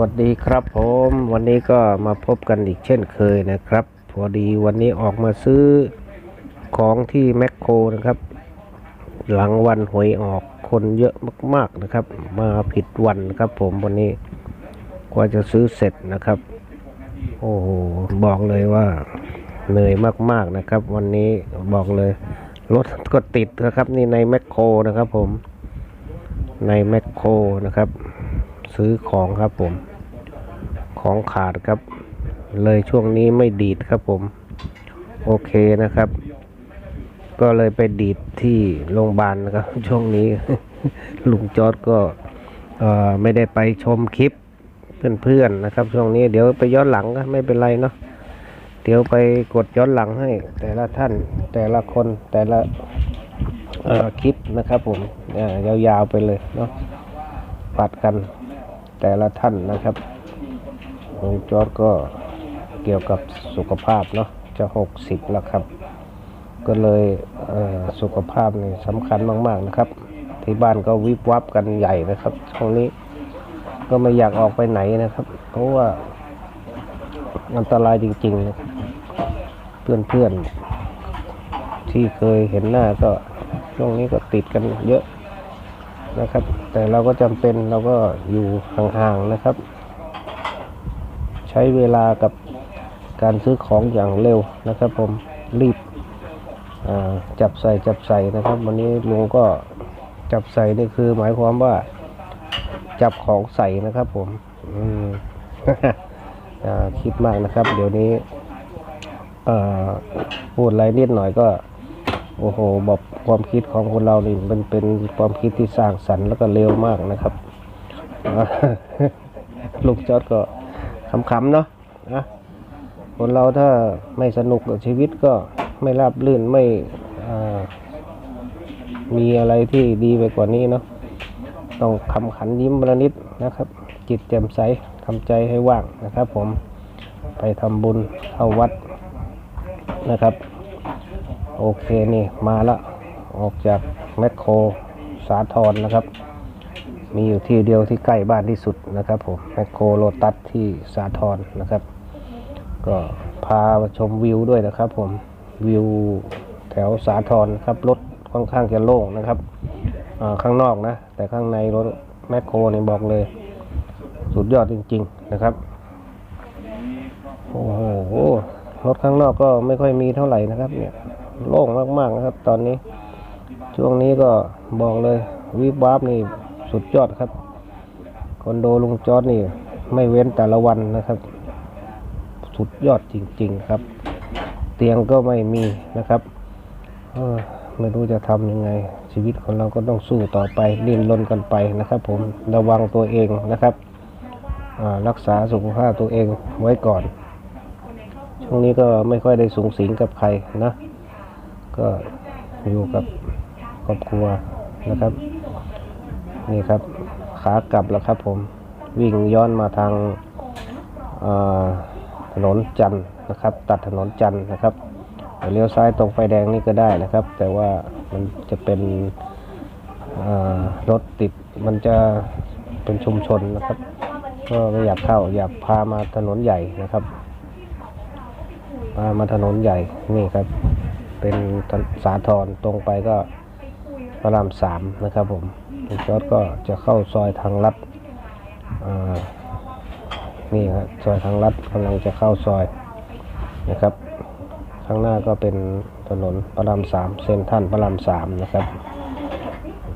วัสดีครับผมวันนี้ก็มาพบกันอีกเช่นเคยนะครับ พอดีวันนี้ออกมาซื้อของที่แมคโครนะครับ หลังวันหวยออกคนเยอะมากๆนะครับ มาผิดวันครับผมวันนี้กว่าจะซื้อเสร็จนะครับ โอ้โหบอกเลยว่าเหนื่อยมากๆนะครับ วันนี้บอกเลยรถก็ติดนะครับ นี่ในแมคโครนะครับผมในแมคโครนะครับ ซื้อของครับผม ของขาดครับ เลยช่วงนี้ไม่ดีดครับผม โอเคนะครับ ก็เลยไปดีดที่โรงพยาบาลนะครับ ช่วงนี้ ลุงจอร์ดก็ไม่ได้ไปชมคลิปเพื่อนๆนะครับ ช่วงนี้เดี๋ยวไปย้อนหลังก็ไม่เป็นไรเนาะเดี๋ยวไปกดย้อนหลังให้ แต่ละท่านแต่ละคนแต่ละคลิปนะครับผมยาวๆไปเลยเนาะปัดกัน แต่ละท่านนะครับลุงจอร์ดก็เกี่ยวกับสุขภาพเนาะจะหกสิบแล้วครับ ก็เลยเสุขภาพนี่สำคัญมาก ๆนะครับ ที่บ้านก็วิบวับกันใหญ่นะครับช่วงนี้ก็ไม่อยากออกไปไหนนะครับ เพราะว่าอันตรายจริง ๆ เพื่อนๆที่เคยเห็นหน้าก็ช่วงนี้ก็ติดกันเยอะ นะครับ แต่เราก็จำเป็นเราก็อยู่ห่างๆนะครับ ใช้เวลากับการซื้อของอย่างเร็วนะครับ ผมรีบจับใส่จับใส่นะครับ วันนี้ลุงก็จับใส่นี่คือ หมายความว่า จับของใส่นะครับ ผมอืมคิดมากนะครับ เดี๋ยวนี้พูดอะไรนิดหน่อยก็ โอ้โหแบอกความคิดของคนเรานี่มันเป็นความคิดที่สร้างสรรค์แล้วก็เร็วมากนะครับลูกจอดก็ขำๆเนาะนะคนเราถ้าไม่สนุกกับชีวิตก็ไม่ราบรื่นไม่มีอะไรที่ดีไปกว่านี้เนาะต้องคำขันยิ้มประนิดนะครับ จิตแจ่มใสทำใจให้ว่างนะครับ ผมไปทำบุญเข้าวัดนะครับ โอเคนี่มาละออกจากแมคโครสาทรนะครับ มีอยู่ที่เดียวที่ใกล้บ้านที่สุดนะครับผมแมคโครโลตัสที่สาทรนะครับ ก็พาชมวิวด้วยนะครับผมวิวแถวสาทรครับรถค่อนข้างจะโล่งนะครับข้างนอกนะ แต่ข้างในรถแมคโครนี่บอกเลย สุดยอดจริง ๆนะครับโอ้โหรถข้างนอกก็ไม่ค่อยมีเท่าไหร่นะครับเนี่ย โล่งมากๆนะครับ ตอนนี้ ช่วงนี้ก็บอกเลยวิบวับนี่สุดยอดครับ คอนโดลุงจอร์ดนี่ ไม่เว้นแต่ละวันนะครับ สุดยอดจริง ๆครับ เตียงก็ไม่มีนะครับไม่รู้จะทำยังไง ชีวิตของเราก็ต้องสู้ต่อไปดิ้นรนกันไปนะครับ ผมระวังตัวเองนะครับรักษาสุขภาพตัวเองไว้ก่อน ช่วงนี้ก็ไม่ค่อยได้สูงสิงกับใครนะ ก็อยู่กับครอบครัวนะครับ นี่ครับขากลับแล้วครับผมวิ่งย้อนมาทางถนนจันทร์นะครับ ตัดถนนจันทร์นะครับเลี้ยวซ้ายตรงไฟแดงนี่ก็ได้นะครับ แต่ว่ามันจะเป็นรถติดมันจะเป็นชุมชนนะครับ ก็ไม่อยากเข้าอยากพามาถนนใหญ่นะครับพามาถนนใหญ่นี่ครับ เป็นสาทรตรงไปก็พระรามสามนะครับผมลุงจอร์ดก็จะเข้าซอยทางลัดนี่ครับซอยทางลัดกำลังจะเข้าซอยนะครับ ข้างหน้าก็เป็นถนนพระรามสามเส้นท่านพระรามสามนะครับ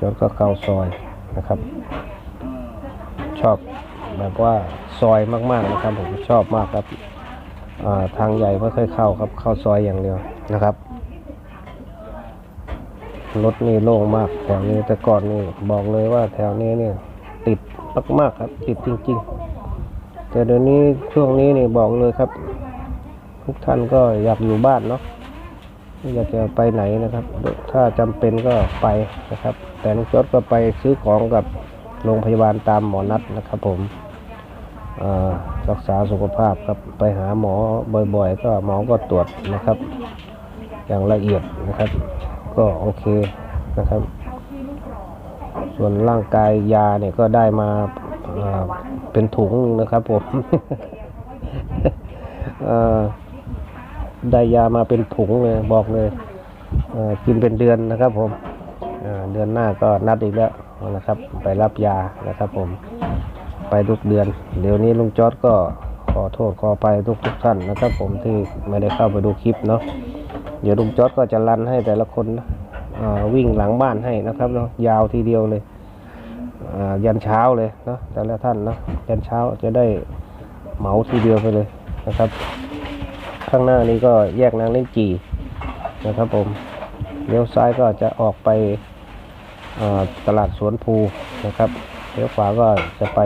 จอร์ดก็เข้าซอยนะครับ ชอบแบบว่าซอยมากๆนะครับผมชอบมากครับทางใหญ่ไม่เคยเข้าครับเข้าซอยอย่างเดียวนะครับ รถนี่โล่งมากแถวนี้แต่ก่อนนี่บอกเลยว่าแถวนี้เนี่ยติดมากๆครับ ติดจริง ๆ แต่เดี๋ยวนี้ช่วงนี้นี่บอกเลยครับ ทุกท่านก็อยากอยู่บ้านเนาะไม่อยากจะไปไหนนะครับ ถ้าจำเป็นก็ไปนะครับ แต่ลุงจดก็ไปซื้อของกับโรงพยาบาลตามหมอนัดนะครับผมรักษาสุขภาพครับไปหาหมอบ่อยๆ ก็หมอก็ตรวจนะครับ อย่างละเอียดนะครับ ก็โอเคนะครับ ส่วนร่างกายยาเนี่ยก็ได้มาาเป็นถุงนะครับผมได้ยามาเป็นถุงเลยบอกเลยกินเป็นเดือนนะครับผมเดือนหน้าก็นัดอีกแล้วนะครับ ไปรับยานะครับผมไปทุกเดือน เดี๋ยวนี้ลุงจอร์ดก็ขอโทษขอไปทุกทุกท่านนะครับ ผมที่ไม่ได้เข้าไปดูคลิปเนาะ เดี๋ยวลุงจอดก็จะรันให้แต่ละคนนะวิ่งหลังบ้านให้นะครับเนาะยาวทีเดียวเลยยันเช้าเลยเนาะแต่ละท่านเนาะยันเช้าจะได้เหมาทีเดียวไปเลยนะครับ ข้างหน้านี้ก็แยกนางเล่นจีนะครับผมเลี้ยวซ้ายก็จะออกไปตลาดสวนภูนะครับเลี้ยวขวาก็จะไป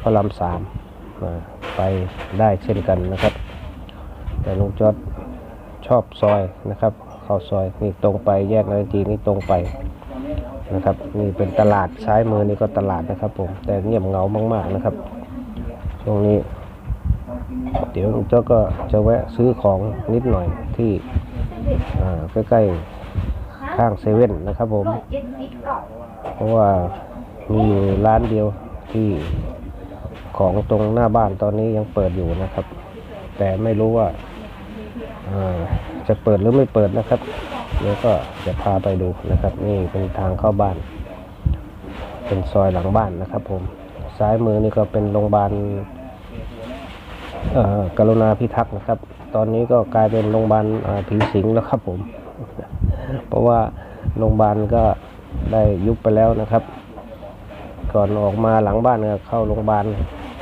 พระรามสามไปได้เช่นกันนะครับ แต่ลุงจอด ชอบซอยนะครับ เข้าซอยนี่ตรงไปแยกนางเล่นจีนี่ตรงไปนะครับนี่เป็นตลาดซ้ายมือนี่ก็ตลาดนะครับผมแต่เงียบเงามากๆนะครับช่วงนี้ เดี๋ยวเจ้าก็จะแวะซื้อของนิดหน่อยที่ใกล้ๆข้างเซเว่นนะครับผม เพราะว่ามีอยู่ร้านเดียวที่ของตรงหน้าบ้านตอนนี้ยังเปิดอยู่นะครับ แต่ไม่รู้ว่า จะเปิดหรือไม่เปิดนะครับเดี๋ยวก็จะพาไปดูนะครับ นี่เป็นทางเข้าบ้าน เป็นซอยหลังบ้านนะครับ ผมซ้ายมือนี่ก็เป็นโรงพยาบาลกรุณาพิทักษ์นะครับ ตอนนี้ก็กลายเป็นโรงพยาบาลผีสิงแล้วครับ ผม เพราะว่าโรงพยาบาลก็ได้ยุบไปแล้วนะครับ ก่อนออกมาหลังบ้านก็เข้าโรงพยาบาล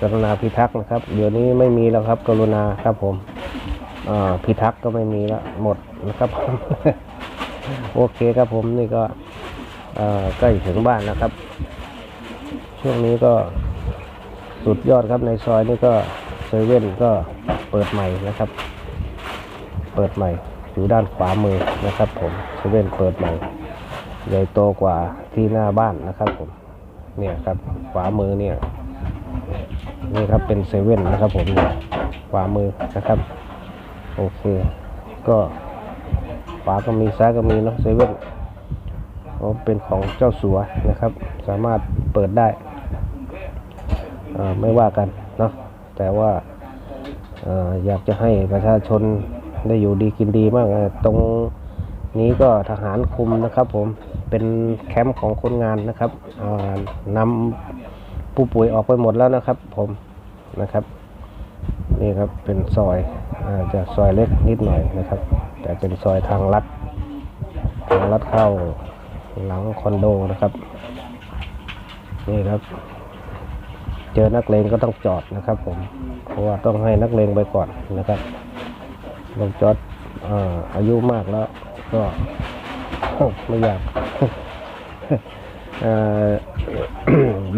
กรุณาพิทักษ์นะครับ เดี๋ยวนี้ไม่มีแล้วครับ กรุณาครับผม พิทักษ์ก็ไม่มีแล้วหมดนะครับโอเคครับผมนี่ก็ใกล้ถึงบ้านแล้วครับ ช่วงนี้ก็สุดยอดครับในซอยนี่ก็เซเว่นก็เปิดใหม่นะครับ เปิดใหม่อยู่ด้านขวามือนะครับ ผมเซเว่นเปิดใหม่ใหญ่โตกว่าที่หน้าบ้านนะครับ ผมเนี่ยครับขวามือเนี่ยนี่ครับเป็นเซเว่นนะครับ ผมขวามือนะครับ โอเค ก็ขวาก็มีซ้ายก็มีเนาะเซเว่นเป็นของเจ้าสัวนะครับ สามารถเปิดได้ ไม่ว่ากันเนาะแต่ว่าออยากจะให้ประชาชนได้อยู่ดีกินดีมากเลยตรงนี้ก็ทหารคุมนะครับผม เป็นแคมป์ของคนงานนะครับนำผู้ป่วยออกไปหมดแล้วนะครับผมนะครับ นี่ครับเป็นซอยอาจะซอยเล็กนิดหน่อยนะครับ แต่เป็นซอยทางลัดทางลัดเข้าหลังคอนโดนะครับนี่ครับ เจอนักเลงก็ต้องจอดนะครับ ผมเพราะว่าต้องให้นักเลงไปก่อนนะครับลงจอดอาอายุมากแล้ว ก็ไม่อยาก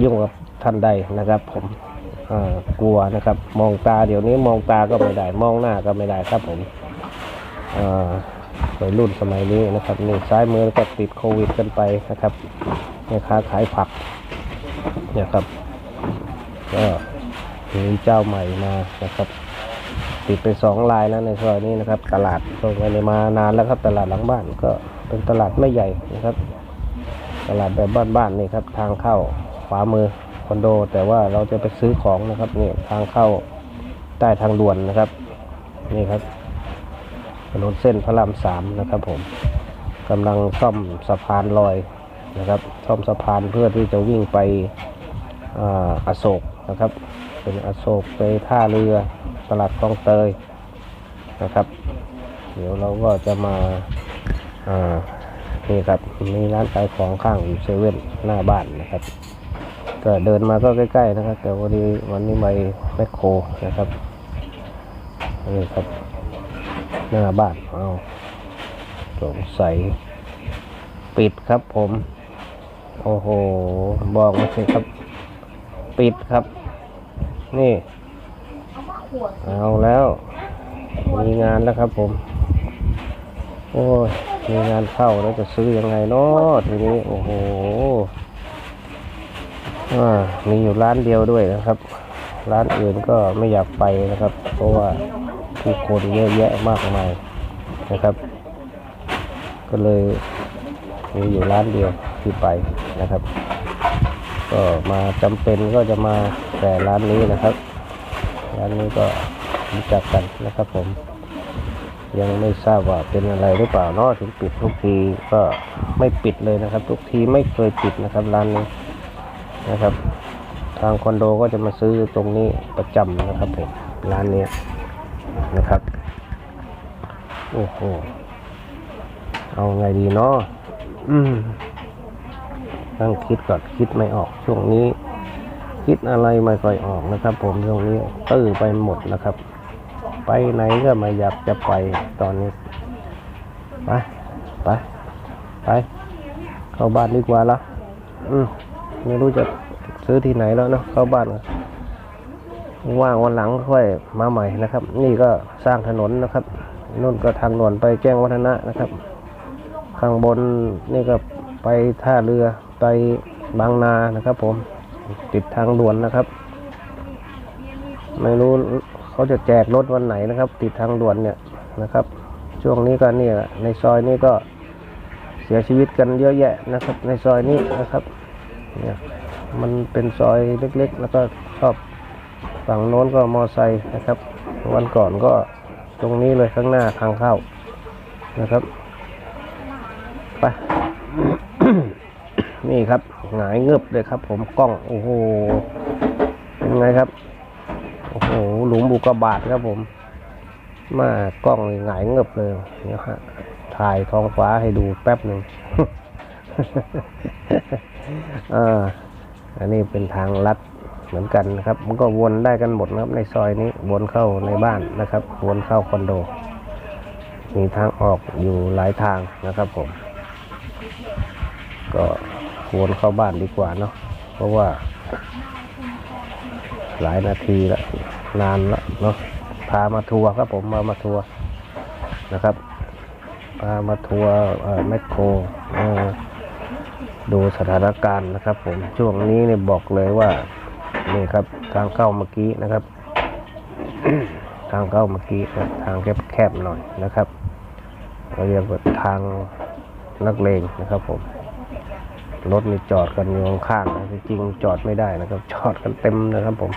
ยุ่งกับท่านใดนะครับผม กลัวนะครับ มองตาเดี๋ยวนี้มองตาก็ไม่ได้ มองหน้าก็ไม่ได้ครับผมวัยรุ่นสมัยนี้นะครับนี่ซ้ายมือก็ติดโควิดกันไปนะครับแม่ค้าขายผักนี่ยครับก็มีเจ้าใหม่มานะครับ ติดไปสองลายแล้วในซอยนี้นะครับ ตลาดก็ไม่ได้มานานแล้วครับ ตลาดหลังบ้านก็เป็นตลาดไม่ใหญ่นะครับ ตลาดแบบบ้านๆนี่ครับ ทางเข้าขวามือ คอนโด แต่ว่าเราจะไปซื้อของนะครับนี่ทางเข้าใต้ทางด่วนนะครับ นี่ครับถนนเส้นพระรามสามนะครับ ผมกำลังซ่อมสะพานลอยนะครับ ซ่อมสะพานเพื่อที่จะวิ่งไปอ่าอโศกนะครับ เป็นอโศกไปท่าเรือตลาดคลองเตยนะครับ เดี๋ยวเราก็จะมาอ่านี่ครับมีร้านขายของข้างอยู่เซเว่นหน้าบ้านนะครับ ก็เดินมาก็ใกล้ๆนะครับ แต่วันนี้วันนี้ไปแมคโครนะครับนี่ครับหน้าบ้านเอาสงสัยปิดครับผม โอ้โห บอกมาสิครับ ปิดครับ นี่ เอาแล้ว มีงานแล้วครับผม โอ้ยมีงานเข้าแล้วจะซื้อยังไงเนาะทีนี้ โอ้โห มีอยู่ร้านเดียวด้วยนะครับ ร้านอื่นก็ไม่อยากไปนะครับ เพราะว่าผู้คนเยอะแยะมากมายนะครับ ก็เลยมีอยู่ร้านเดียวที่ไปนะครับ ก็มาจำเป็นก็จะมาแต่ร้านนี้นะครับ ร้านนี้ก็รู้จักกันนะครับผม ยังไม่ทราบว่าเป็นอะไรหรือเปล่าเนาะถึงปิดทุกทีก็ไม่ปิดเลยนะครับ ทุกทีไม่เคยปิดนะครับ ร้านนี้ นะครับ ทางคอนโดก็จะมาซื้อตรงนี้ประจำนะครับผมร้านนี้นะครับ โอ้โห เอาไงดีเนาะอืมตั้งคิดก่อนคิดไม่ออกช่วงนี้ คิดอะไรไม่ค่อยออกนะครับ ผมช่วงนี้ตื้อไปหมดนะครับ ไปไหนก็ไม่อยากจะไปตอนนี้ไปไปไปเข้าบ้านดีกว่าละอืม ไม่รู้จะซื้อที่ไหนแล้วเนาะเข้าบ้านว่างวันหลังค่อยมาใหม่นะครับ นี่ก็สร้างถนนนะครับนู่นก็ทางด่วนไปแจ้งวัฒนะนะครับ ข้างบนนี่ก็ไปท่าเรือไปบางนานะครับ ผมติดทางด่วนนะครับ ไม่รู้เขาจะแจกรถวันไหนนะครับ ติดทางด่วนเนี่ยนะครับ ช่วงนี้ก็เนี่ยในซอยนี้ก็เสียชีวิตกันเยอะแยะนะครับ ในซอยนี้นะครับ เนี่ยมันเป็นซอยเล็กๆ แล้วก็ชอบฝั่งโน้นก็มอไซค์นะครับ วันก่อนก็ตรงนี้เลยข้างหน้าทางเข้านะครับไปนี่ครับหงายเงือบเลยครับ ผมกล้องโอ้โหเป็นไงครับโอ้โหหลุมบุกบาทครับผม มากล้องหงายเงือบเลยเนี่ยฮะถ่ายท้องฟ้าให้ดูแป๊บหนึ่ง อ่าอันนี้เป็นทางลัดเหมือนกันนะครับ มันก็วนได้กันหมดนะครับ ในซอยนี้วนเข้าในบ้านนะครับ วนเข้าคอนโด มีทางออกอยู่หลายทางนะครับผม ก็วนเข้าบ้านดีกว่าเนาะเพราะว่า หลายนาทีแล้วนานแล้วเนาะพามาทัวร์ครับผมมามาทัวร์นะครับพามาทัวร์แมคโครอ่อ ดูสถานการณ์นะครับ ผมช่วงนี้เนี่ยบอกเลยว่านี่ครับทางเข้าเมื่อกี้นะครับ ทางเข้าเมื่อกี้นะทางแคบๆหน่อยนะครับเราเรียกว่าทางนักเลงนะครับ ผมรถนี่จอดกันอยู่ข้างนะจริงจอดไม่ได้นะครับ จอดกันเต็มนะครับ ผม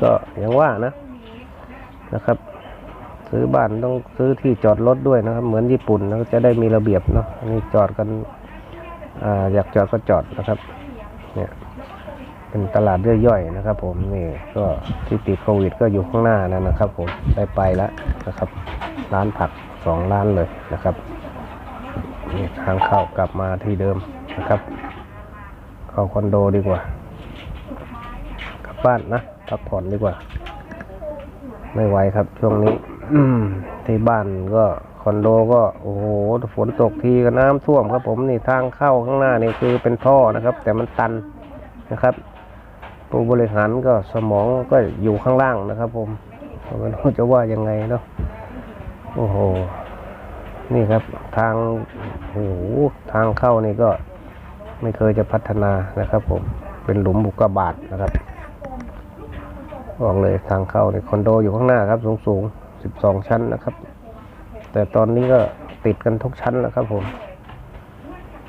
ก็อย่างว่านะนะครับ ซื้อบ้านต้องซื้อที่จอดรถด้วยนะครับ เหมือนญี่ปุ่นนะจะได้มีระเบียบเนาะนี่จอดกัน อยากจอดก็จอดนะครับ เนี่ยเป็นตลาดย่อยๆนะครับ ผมนี่ก็ที่ติดโควิด ก็อยู่ข้างหน้านั่นนะครับ ผมได้ไปแล้วนะครับ ร้านผักสองร้านเลยนะครับนี่ทางเข้ากลับมาที่เดิมนะครับ เข้าคอนโดดีกว่า กลับบ้านนะพักผ่อนดีกว่า ไม่ไหวครับช่วงนี้ที่บ้านก็ คอนโดก็โอ้โหฝนตกทีก็น้ำท่วมครับผมนี่ทางเข้าข้างหน้านี่คือเป็นท่อนะครับ แต่มันตันนะครับผู้บริหารก็สมองก็อยู่ข้างล่างนะครับ ผมไม่รู้จะว่ายังไงเนาะโอ้โหนี่ครับทางโอ้โหทางเข้านี่ก็ไม่เคยจะพัฒนานะครับ ผมเป็นหลุมบุกกาบาทนะครับบอกเลยทางเข้าในคอนโดอยู่ข้างหน้าครับ สูงสูงสิบสองชั้นนะครับ แต่ตอนนี้ก็ติดกันทุกชั้นแล้วครับผม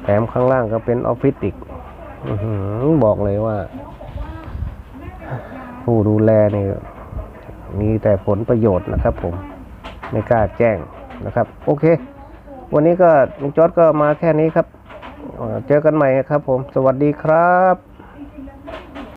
แถมข้างล่างก็เป็นออฟฟิศอีกอบอกเลยว่า ผู้ดูแลนี่มีแต่ผลประโยชน์นะครับผมไม่กล้าแจ้งนะครับ โอเค วันนี้ก็ลุงจอดก็มาแค่นี้ครับ เจอกันใหม่ครับผม สวัสดีครับ